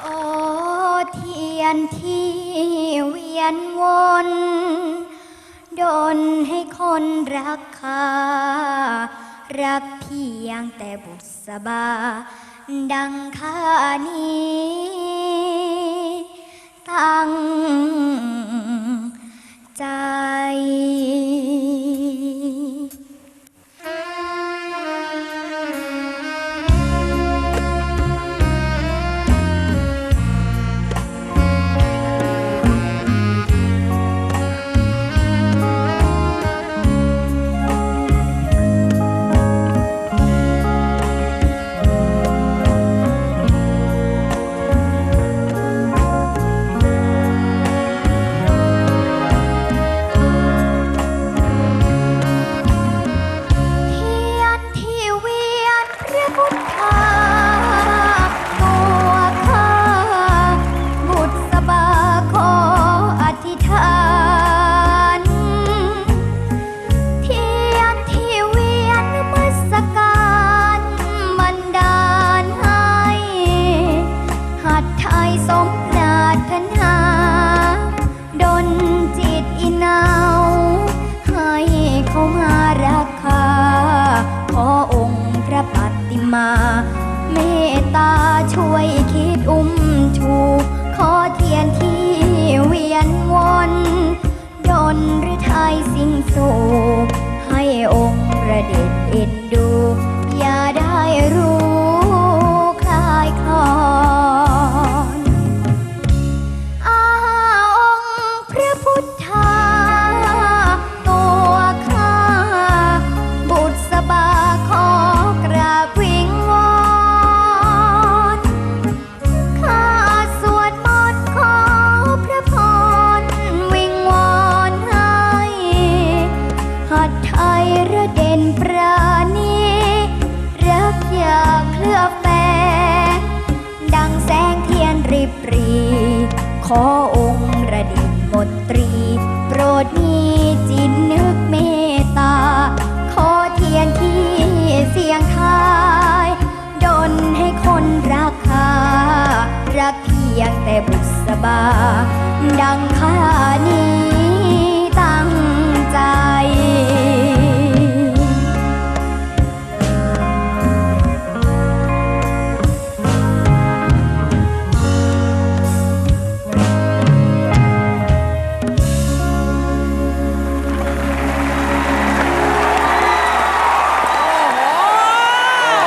โอเทียนที่เวียนวนดนให้คนรักข้ารักเพียงแต่บุษบา ดังข้านี้ตั้ง ระปัติมา เมตตาช่วยคิดอุ้มชู ขอเทียนที่เวียนวนดนหรือไทยสิ่งสูให้องค์ประเด็จเอ็นดู อองค์ระดิษฐ์มนตรี โปรดมีจิตนึกเมตตา ขอเทียนที่เสียงทายดนให้คนรักคารักเพียงแต่บุษบา ดังข้านี้